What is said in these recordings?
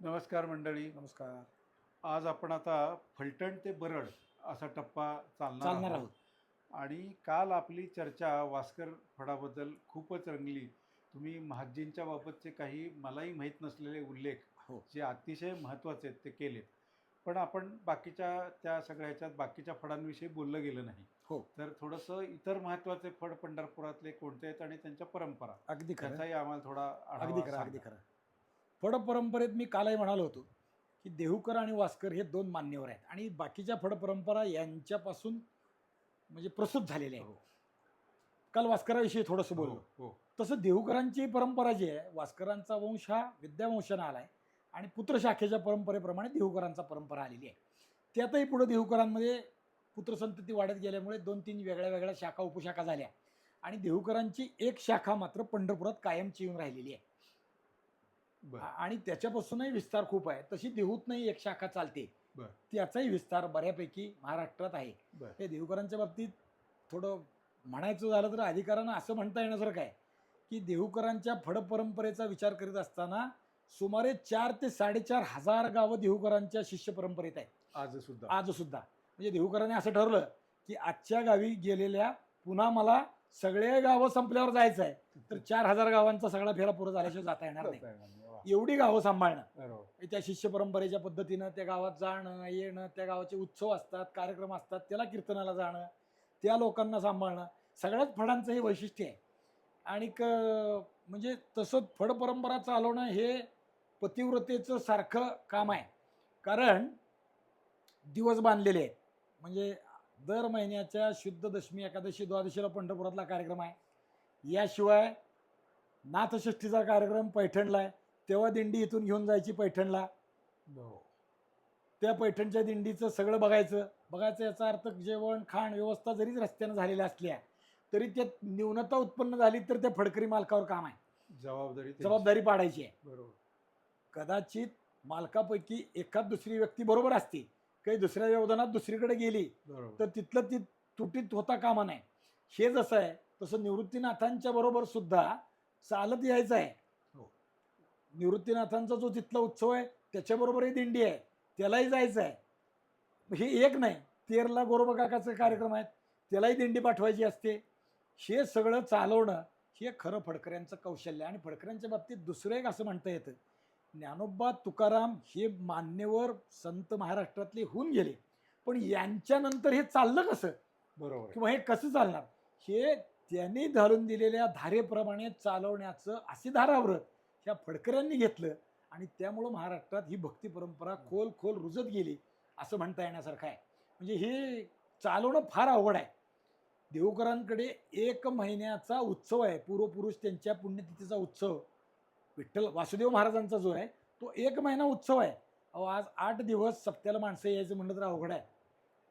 नमस्कार मंडळी. नमस्कार. आज आपण आता फलटण ते बरड असा टप्पा चालणार आहोत. आणि काल आपली चर्चा वास्कर फडाबद्दल खूपच रंगली. तुम्ही महाजींच्या बाबतचे काही मलाही माहीत नसलेले उल्लेख हो. जे अतिशय महत्त्वाचे आहेत ते केलेत. पण आपण बाकीच्या त्या सगळ्या ह्याच्यात बाकीच्या फळांविषयी बोललं गेलं नाही. हो. तर थोडंसं इतर महत्त्वाचे फळ पंढरपुरातले कोणते आहेत आणि त्यांच्या परंपरा? अगदी खरं. त्याचाही आम्हाला थोडा अगदी खरं. अगदी खरं. फड परंपरेत मी कालही म्हणालो होतो की देहूकर आणि वास्कर हे दोन मान्यवर आहेत. आणि बाकीच्या फड परंपरा यांच्यापासून म्हणजे प्रसूत झालेल्या हो, आहेत काल वास्कराविषयी थोडंसं हो, बोललो. हो. तसं देहूकरांची परंपरा जी आहे वास्करांचा वंश हा विद्यावंशानं आला आहे आणि पुत्रशाखेच्या परंपरेप्रमाणे देहूकरांचा परंपरा आलेली आहे. त्यातही पुढे देहूकरांमध्ये पुत्रसंतती वाढत गेल्यामुळे दोन तीन वेगळ्या वेगळ्या शाखा उपशाखा झाल्या. आणि देहूकरांची एक शाखा मात्र पंढरपुरात कायमची येऊन राहिलेली आहे. आणि त्याच्यापासूनही विस्तार खूप आहे. तशी देहूतनंही एक शाखा चालते. त्याचाही विस्तार बऱ्यापैकी महाराष्ट्रात आहे. हे देहूकरांच्या बाबतीत थोडं म्हणायचं झालं तर अधिकारानं असं म्हणता येण्यासारखं आहे की देहूकरांच्या फड परंपरेचा विचार करीत असताना सुमारे चार ते साडेचार हजार गावं देहूकरांच्या शिष्य परंपरेत आहेत. आज सुद्धा आज सुद्धा म्हणजे देहूकरांनी असं ठरवलं की आजच्या गावी गेलेल्या पुन्हा मला सगळे गावं संपल्यावर जायचं आहे तर चार हजार गावांचा सगळा फेरा पुरा झाल्याशिवाय जाता येणार नाही. एवढी गावं सांभाळणं. बरोबर. त्या शिष्य परंपरेच्या पद्धतीनं त्या गावात जाणं येणं त्या गावाचे उत्सव असतात कार्यक्रम असतात त्याला कीर्तनाला जाणं त्या लोकांना सांभाळणं सगळ्याच फडांचं हे वैशिष्ट्य आहे. आणि क म्हणजे तसं फड परंपरा चालवणं हे पतिव्रतेचं सारखं काम आहे. कारण दिवस बांधलेले आहेत. म्हणजे दर महिन्याच्या शुद्ध दशमी एकादशी द्वादशीला पंढरपुरातला कार्यक्रम आहे. याशिवाय नाथषष्ठीचा कार्यक्रम पैठणला आहे. तेव्हा दिंडी इथून घेऊन जायची पैठणला. हो. त्या पैठणच्या दिंडीचं सगळं बघायचं. बघायचं याचा अर्थ जेवण खाण व्यवस्था जरी रस्त्यानं झालेल्या असल्या तरी त्यात न्यूनता उत्पन्न झाली तर त्या फडकरी मालकावर काम आहे. जबाबदारी. जबाबदारी पाडायची आहे. बरोबर. कदाचित मालकापैकी एखाद दुसरी व्यक्ती बरोबर असते. काही दुसऱ्या व्यवधानात दुसरीकडे गेली बरोबर. तर तिथलं ती तुटीत होता कामा नाही हे जसं आहे तसं निवृत्तीनाथांच्या बरोबर सुद्धा चालत यायचं आहे. निवृत्तीनाथांचा जो तिथला उत्सव आहे त्याच्याबरोबरही दिंडी आहे. त्यालाही जायचं आहे. हे एक नाही. तेरला गोरोबा काकाचे कार्यक्रम आहेत. त्यालाही दिंडी पाठवायची असते. हे सगळं चालवणं हे खरं फडकऱ्यांचं कौशल्य आहे. आणि फडकऱ्यांच्या बाबतीत दुसरं एक असं म्हणता येतं. ज्ञानोबा तुकाराम हे मान्यवर संत महाराष्ट्रातले होऊन गेले. पण यांच्यानंतर हे चाललं कसं? बरोबर. किंवा हे कसं चालणार? हे त्यांनी घालून दिलेल्या धारेप्रमाणे चालवण्याचं असे धाराव्रत ह्या फडकऱ्यांनी घेतलं आणि त्यामुळं महाराष्ट्रात ही भक्ती परंपरा खोल खोल रुजत गेली असं म्हणता येण्यासारखं आहे. म्हणजे हे चालवणं फार अवघड आहे. देवकरांकडे एक महिन्याचा उत्सव आहे. पूर्वपुरुष त्यांच्या पुण्यतिथीचा उत्सव. विठ्ठल वासुदेव महाराजांचा जो आहे तो एक महिना उत्सव आहे. अहो आज आठ दिवस सप्त्याला माणसं यायचं म्हणलं तर अवघड आहे.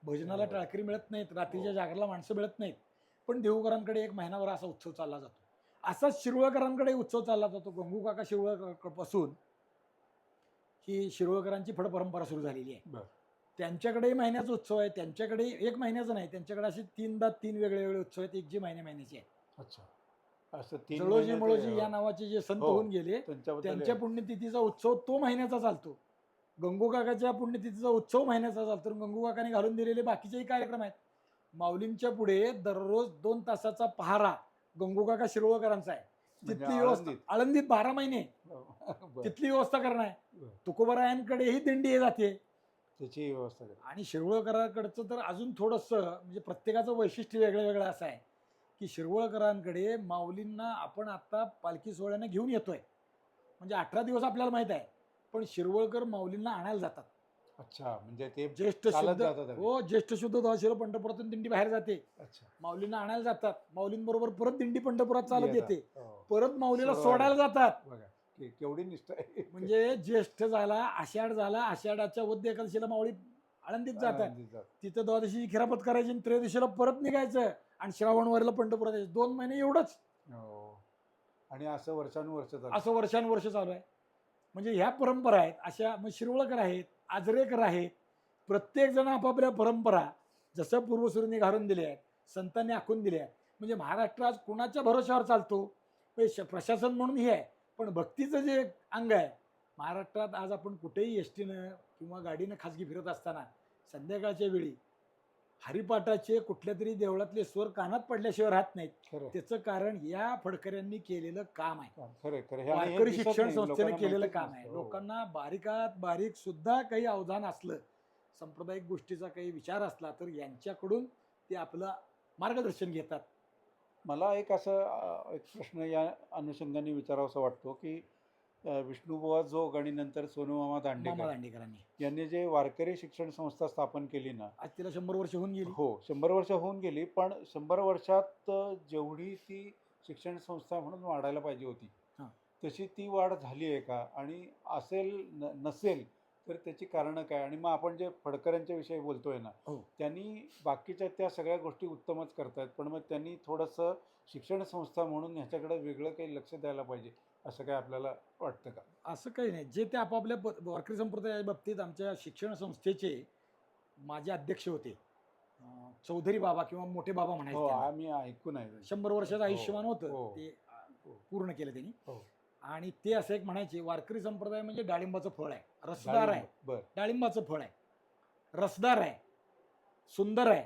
भजनाला. टाळकरी मिळत नाहीत रात्रीच्या हो. जागरला माणसं मिळत नाहीत. पण देहूकरांकडे एक महिनाभर असा उत्सव चालला जातो. असाच शिरवळकरांकडे उत्सव चालला जातो गंगू काका शिरवळपासून ही शिरवळकरांची फड परंपरा सुरू झालेली आहे. बरं. त्यांच्याकडेही महिन्याचा उत्सव आहे त्यांच्याकडे एक महिन्याचा नाही त्यांच्याकडे असे तीनदा तीन वेगळे वेगळे उत्सव आहेत एक जे महिन्या महिन्याचे आहे. अच्छा. जळोजी मळोजी या नावाचे जे संत हो. होऊन गेले त्यांच्या पुण्यतिथीचा उत्सव तो महिन्याचा चालतो. गंगू काकाच्या पुण्यतिथीचा उत्सव महिन्याचा चालतो आणि गंगू काकाने घालून दिलेले बाकीचेही कार्यक्रम आहेत. माऊलींच्या पुढे दररोज दोन तासाचा पहारा गंगू काका शिरवळकरांचा आहे म्हणजे तिथली व्यवस्था आळंदीत. आळंदीत बारा महिने बरं. तिथली व्यवस्था करणं आहे बरं. तुकोबरायांकडेही दिंडी जाते त्याची व्यवस्था करा. आणि शिरवळकरांकडचं तर अजून थोडंसं म्हणजे प्रत्येकाचं वैशिष्ट्य वेगळं वेगळं असं आहे की शिरवळकरांकडे माऊलींना आपण आता पालखी सोहळ्याने घेऊन येतोय म्हणजे अठरा दिवस आपल्याला माहीत आहे पण शिरवळकर माऊलींना आणायला जातात अच्छा म्हणजे ते ज्येष्ठ चालत शुद्ध जातात. हो ज्येष्ठ शुद्ध द्वाशिरो पंढरपुरातून दिंडी बाहेर जाते अच्छा माऊलींना आणायला जातात माऊलींबरोबर परत दिंडी पंढरपुरात चालत येतात. येते हो. परत माऊलीला सोडायला. सोडायला जातात बघा के- केवढी निष्ठा आहे म्हणजे ज्येष्ठ झाला आषाढ झाला आषाढाच्या वद्य एकादशीला माऊली आळंदीत जातात आनंदीत जातात. तिथं द्वादशी खिरापत करायची आणि त्रयोदशीला परत निघायचं आणि श्रावणवारीला पंढरपुरात यायचं दोन महिने एवढंच हो. आणि असं वर्षानुवर्ष चालतं. असं वर्षानुवर्ष चालू आहे म्हणजे ह्या परंपरा आहेत अशा मग शिरवळकर आहेत आजरेकर आहे. प्रत्येकजण आपापल्या परंपरा जसं पूर्वसुरींनी घालून दिल्या आहेत संतांनी आखून दिल्या आहेत म्हणजे महाराष्ट्र आज कुणाच्या भरोश्यावर चालतो? म्हणजे श- प्रशासन म्हणून हे आहे. पण भक्तीचं जे अंग आहे महाराष्ट्रात आज आपण कुठेही एस टीनं किंवा गाडीनं खाजगी फिरत असताना संध्याकाळच्या वेळी हरिपाठाचे कुठल्या तरी देवळातले स्वर कानात पडल्याशिवाय राहत नाहीत. खरं. त्याचं कारण या फडकऱ्यांनी केलेलं काम आहे. खरं खरं हे- आणि हे वारकरी दिसत शिक्षण नाही, संस्थेने लोकांना केलेलं माहितीच काम नसतं. आहे. हो. लोकांना बारीकात बारीक सुद्धा काही अवधान असलं सांप्रदायिक गोष्टीचा काही विचार असला तर यांच्याकडून ते आपलं मार्गदर्शन घेतात. मला एक असं अ, एक प्रश्न या अनुषंगाने विचारावासा वाटतो की विष्णुबुवा जोग आणि नंतर सोनूमामा मामा दांडेकर दांडेकरांनी. यांनी जे वारकरी शिक्षण संस्था स्थापन केली ना आज तिला शंभर वर्ष होऊन गेली. हो शंभर वर्ष होऊन गेली पण शंभर वर्षात जेवढी ती शिक्षण संस्था म्हणून वाढायला पाहिजे होती हां. तशी ती वाढ झाली आहे का? आणि असेल न नसेल तर त्याची कारणं काय? आणि मग आपण जे फडकरांच्या विषयी बोलतोय ना हो. त्यांनी बाकीच्या त्या सगळ्या गोष्टी उत्तमच करतायत पण मग त्यांनी थोडंसं शिक्षण संस्था म्हणून ह्याच्याकडे वेगळं काही लक्ष द्यायला पाहिजे असं काय आपल्याला वाटतं का? असं काही नाही. जे ते आपापल्या वारकरी संप्रदाया बाबतीत आमच्या शिक्षण संस्थेचे माझे अध्यक्ष होते. चौधरी बाबा किंवा मोठे बाबा म्हणायचे हो त्यांना. आम्ही ऐकून आहे. शंभर वर्षाचं आयुष्यमान होतं. हो. ते अं, पूर्ण केलं त्यांनी. हो. आणि ते असं एक म्हणायचे वारकरी संप्रदाय म्हणजे डाळिंबाचं फळ आहे. रसदार आहे. बर. डाळिंबाचं फळ आहे. रसदार आहे. सुंदर आहे.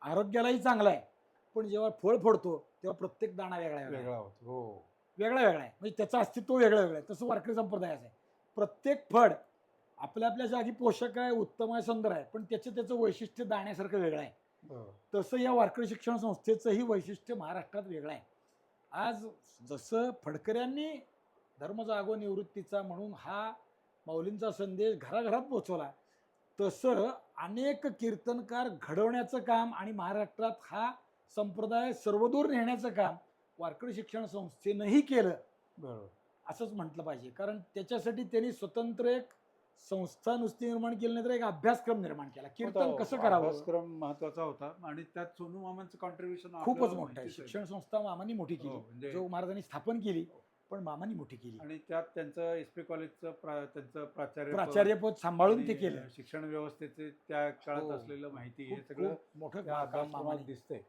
आरोग्यालाही चांगलं आहे. पण जेव्हा फळ फोडतो तेव्हा प्रत्येक दाणा वेगळा वेगळा. वेगळा होतो. हो. वेगळा वेगळा आहे. म्हणजे त्याचं अस्तित्व वेगळं वेगळं आहे. तसं वारकरी संप्रदायाचं आहे. प्रत्येक फळ आपल्या आपल्या जागी पोषक आहे उत्तम आहे सुंदर आहे. पण त्याचं त्याचं वैशिष्ट्य दाण्यासारखं वेगळं आहे. बरोबर. तसं या वारकरी शिक्षण संस्थेचंही वैशिष्ट्य महाराष्ट्रात वेगळं आहे. आज जसं फडकऱ्यांनी धर्मजागो निवृत्तीचा म्हणून हा माऊलींचा संदेश घराघरात पोचवला तसं अनेक कीर्तनकार घडवण्याचं काम आणि महाराष्ट्रात हा संप्रदाय सर्वदूर नेण्याचं काम वारकरी शिक्षण संस्थेनंही केलं. बरोबर. असंच म्हटलं पाहिजे. कारण त्याच्यासाठी त्यांनी स्वतंत्र एक संस्था नुसती निर्माण केली नाही तर एक अभ्यासक्रम निर्माण केला. कीर्तन होता, कसं करावं? अभ्यासक्रम महत्त्वाचा होता. आणि त्यात सोनू मामांचं कॉन्ट्रीब्युशन खूपच मोठं आहे. शिक्षण संस्था मामांनी मोठी हो, केली. म्हणजे- जो महाराजांनी स्थापन केली पण मामांनी मोठी केली. आणि त्यात त्यांचं एस पी कॉलेजचं त्यांचं प्राचार्य प्राचार्यपद सांभाळून ते केलं. शिक्षण व्यवस्थेचे त्या काळात हो. असलेलं माहिती हे सगळं मोठं दिसतंय.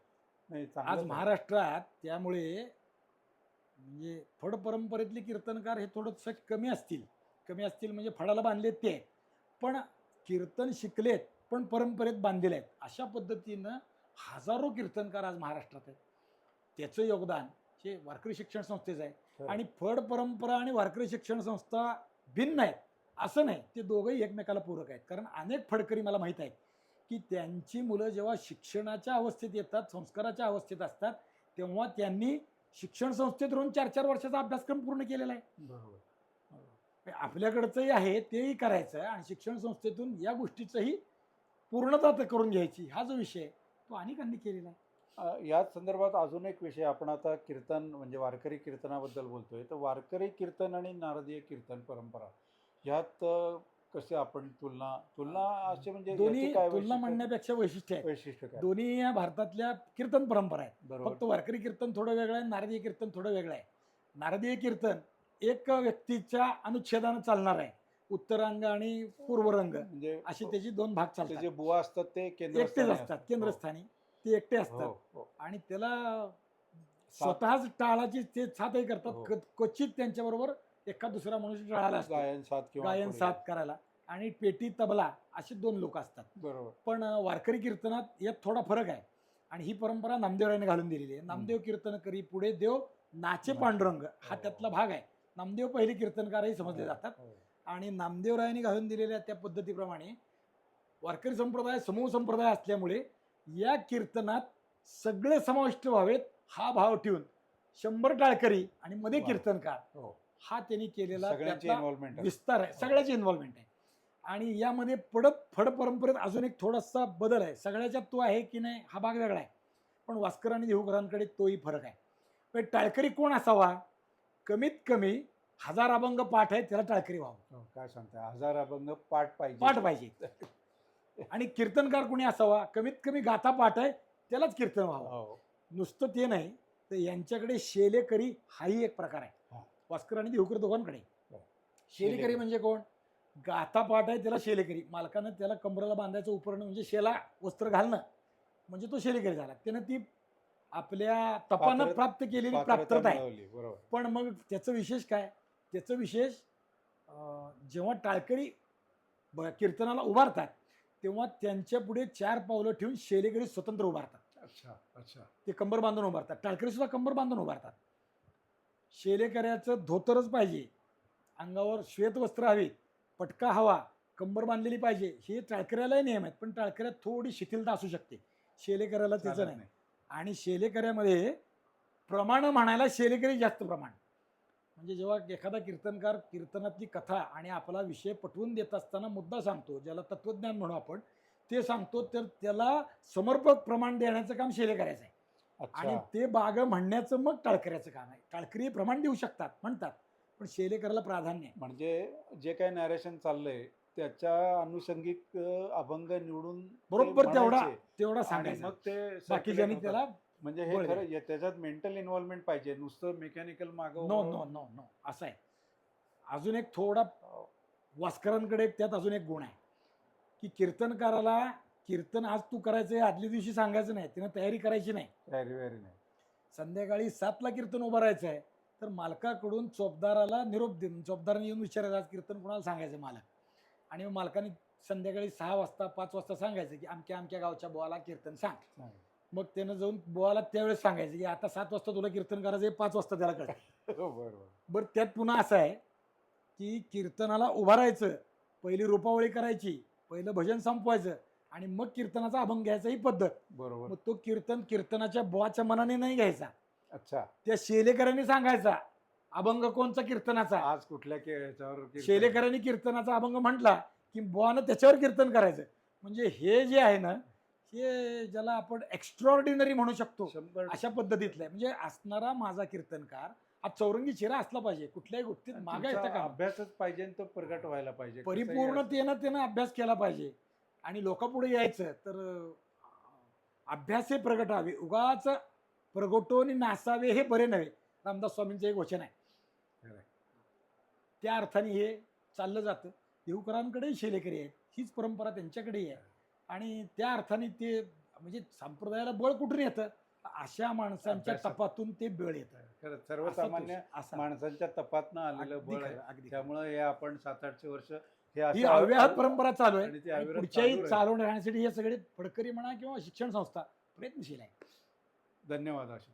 नाही आज. महाराष्ट्रात त्यामुळे म्हणजे फड परंपरेतले कीर्तनकार हे थोडंसं कमी असतील. कमी असतील म्हणजे फडाला बांधलेत ते. पण कीर्तन शिकलेत पण परंपरेत बांधलेले आहेत. अशा पद्धतीनं हजारो कीर्तनकार आज महाराष्ट्रात आहेत. त्याचं योगदान हे वारकरी शिक्षण संस्थेचं आहे. खरं. आणि फड परंपरा आणि वारकरी शिक्षण संस्था भिन्न आहेत. असं नाही ते दोघंही एकमेकाला पूरक आहेत. कारण अनेक फडकरी मला माहीत आहेत. की त्यांची मुलं जेव्हा शिक्षणाच्या अवस्थेत येतात संस्काराच्या अवस्थेत असतात तेव्हा त्यांनी शिक्षण संस्थेत राहून चार चार वर्षाचा अभ्यासक्रम पूर्ण केलेला आहे. बरोबर. आपल्याकडचंही आहे तेही करायचं आहे आणि शिक्षण संस्थेतून या गोष्टीचंही पूर्णता तर करून घ्यायची हा जो विषय तो अनेकांनी केलेला आहे. याच संदर्भात अजून एक विषय आपण आता कीर्तन म्हणजे वारकरी कीर्तनाबद्दल बोलतोय. तर वारकरी कीर्तन आणि नारदीय कीर्तन परंपरा ह्यात कसे आपण तुलना तुलना असे म्हणजे दोन्ही याची काय तुलना वैशिष्ट्य- म्हणण्यापेक्षा वैशिष्ट्य आहे वैशिष्ट्य काय? दोन्ही या भारतातल्या कीर्तन परंपरा आहेत. फक्त वारकरी कीर्तन थोडं वेगळं आहे नारदीय कीर्तन थोडं वेगळं आहे. नारदीय कीर्तन एक व्यक्तीच्या अनुच्छेदानं चालणार आहे. उत्तरांग आणि पूर्वरंग. म्हणजे अशी त्याची दोन भाग ते चालतात. जे बुवा असतात ते एकटेच असतात. केंद्रस्थानी. ते एकटे हो, असतात. हो. आणि त्याला स्वतःच टाळाची ते साथही करतात. हो. क्वचित त्यांच्याबरोबर एका दुसरा मनुष्य असतो गायन साथ किंवा गायन. साथ करायला आणि पेटी तबला असे दोन लोक असतात बरोबर पण वारकरी कीर्तनात यात थोडा फरक आहे आणि ही परंपरा नामदेवरायाने घालून दिलेली आहे नामदेव कीर्तन करी पुढे देव नाचे. पांडुरंग हा हो. त्यातला भाग आहे नामदेव पहिले कीर्तनकारही समजले जातात हो. आणि नामदेवरायांनी घालून दिलेल्या त्या पद्धतीप्रमाणे वारकरी संप्रदाय समूह संप्रदाय असल्यामुळे या कीर्तनात सगळे समाविष्ट व्हावेत हा भाव ठेवून शंभर टाळकरी आणि मध्ये. कीर्तनकार हो. हा त्यांनी केलेला सगळ्यांची त्यातला इन्व्हॉल्वमेंट विस्तार आहे. सगळ्याची इन्व्हॉल्वमेंट आहे. आणि यामध्ये पडत फड परंपरेत अजून एक थोडासा बदल आहे. सगळ्याच्यात तो आहे की नाही हा भाग वेगळा आहे. पण वास्कर आणि देहूकरांकडे तोही फरक आहे. पण टाळकरी कोण असावा? कमीत कमी हजार अभंग पाठ आहे त्याला टाळकरी व्हावं. काय सांगताय? हजार अभंग पाठ पाहिजे. पाठ पाहिजे. आणि कीर्तनकार कोणी असावा? कमीत कमी गाथा पाठ आहे त्यालाच कीर्तन व्हावं. हो. नुसतं ते नाही तर यांच्याकडे शेलेकरी हाही एक प्रकार आहे. हा. वास्कर आणि देवकर दोघांकडे. हो. शेलेकरी. म्हणजे कोण? गाथा पाठ आहे त्याला शेलेकरी. मालकानं त्याला कमरेला बांधायचं उपकरण म्हणजे शेला वस्त्र घालणं. म्हणजे तो शेलेकरी झाला. त्यानं ती आपल्या तपानं प्राप्त केलेली प्राप्तता आहे. पण मग त्याचं विशेष काय? त्याचं विशेष जेव्हा टाळकरी कीर्तनाला उभारतात तेव्हा त्यांच्या पुढे चार पावलं ठेवून शेलेकरी स्वतंत्र उभारतात. अच्छा अच्छा. ते कंबर बांधून उभारतात. टाळकरी सुद्धा कंबर बांधून उभारतात. शेलेकऱ्याचं धोतरच पाहिजे. अंगावर श्वेत वस्त्र हवीत पटका हवा कंबर बांधलेली पाहिजे. हे टाळकऱ्यालाही नियम आहेत पण टाळकऱ्यात थोडी शिथिलता असू शकते. शेलेकऱ्याला त्याचं नाही. आणि शेलेकऱ्यामध्ये प्रमाण म्हणायला शेलेकरी जास्त प्रमाण. म्हणजे जेव्हा एखादा कीर्तनकार कीर्तनातली कथा आणि आपला विषय पटवून देत असताना मुद्दा सांगतो ज्याला तत्वज्ञान म्हणू आपण ते सांगतो तर त्याला समर्पक प्रमाण देण्याचं काम शेलेकऱ्याचं आहे. आणि ते बाग म्हणण्याचं मग टाळकऱ्याचं काम आहे. टाळकरी प्रमाण देऊ शकतात म्हणतात. पण शेलेकरला प्राधान्य आहे. म्हणजे जे काही नॅरेशन चाललंय त्याच्या अनुषंगिक अभंग निवडून बरोबर तेवढा. तेवढा सांगायचं. मग ते बाकीच्यांनी त्याला. म्हणजे हे खरं त्याच्यात मेंटल इन्व्हॉल्वमेंट पाहिजे. नुसतं मेकॅनिकल माग नो नो नो नो असं आहे. अजून एक थोडा वास्करांकडे त्यात अजून एक गुण आहे. की कीर्तनकाराला कीर्तन आज तू करायचं आहे आदल्या दिवशी सांगायचं नाही त्यानं तयारी करायची नाही. व्हेरी व्हेरी नाही. संध्याकाळी सातला कीर्तन उभं राहायचं आहे तर मालकाकडून चोपदाराला निरोप देऊन चोपदाराने येऊन विचारायचं आज कीर्तन कोणाला सांगायचं मालक? आणि मग मालकाने संध्याकाळी सहा वाजता पाच वाजता सांगायचं की आमच्या आमच्या गावच्या बोवाला कीर्तन सांग. मग त्यानं जाऊन बोवाला त्यावेळेस सांगायचं की आता सात वाजता तुला कीर्तन करायचं आहे पाच वाजता त्याला कळतं. हो, बरोबर. बरं त्यात पुन्हा असं आहे की कीर्तनाला उभं राहायचं पहिली रूपावळी करायची पहिलं भजन संपवायचं आणि मग कीर्तनाचा अभंग घ्यायचा ही पद्धत. बरोबर. मग तो कीर्तन कीर्तनाच्या बुवाच्या मनाने नाही घ्यायचा. अच्छा. त्या शेलेकरांनी सांगायचा अभंग कोणचा कीर्तनाचा? आज कुठल्या के- याच्यावर कीर्तन? शेलेकरांनी कीर्तनाचा अभंग म्हटला की बुवानं त्याच्यावर कीर्तन करायचं. म्हणजे हे जे आहे ना हे ज्याला आपण एक्स्ट्रॉर्डिनरी म्हणू शकतो शंभर अशा पद्धतीतलं आहे. म्हणजे असणारा माझा कीर्तनकार आज चौरंगी चेहरा असला पाहिजे कुठल्याही गोष्टीत मागे तुमचा येतं का? अभ्यासच पाहिजे आणि तो प्रगट व्हायला पाहिजे. कसंही असं. परिपूर्णतेनं त्यानं अभ्यास केला पाहिजे. आणि लोकांपुढे यायचं तर अभ्यास हे प्रगटावे उगाच प्रगटोनी नासावे हे बरे नव्हे. रामदास स्वामींचं एक वचन आहे. त्या अर्थाने हे चाललं जातं. देवकरांकडेही शेलेकरी आहेत. हीच परंपरा त्यांच्याकडेही आहे. आणि त्या अर्थाने ते म्हणजे संप्रदायाला बळ कुठून येतं? अशा माणसांच्या. तपातून ते बळ येतं. सर्वसामान्य. माणसांच्या तपातनं आलेलं बळ. त्यामुळे हे आपण सात आठशे वर्ष हे अव्याहत परंपरा चालू आहे. पुढच्याही चालू. चालवून राहण्यासाठी हे सगळे फडकरी म्हणा किंवा शिक्षण संस्था प्रयत्नशील आहे. धन्यवाद आशु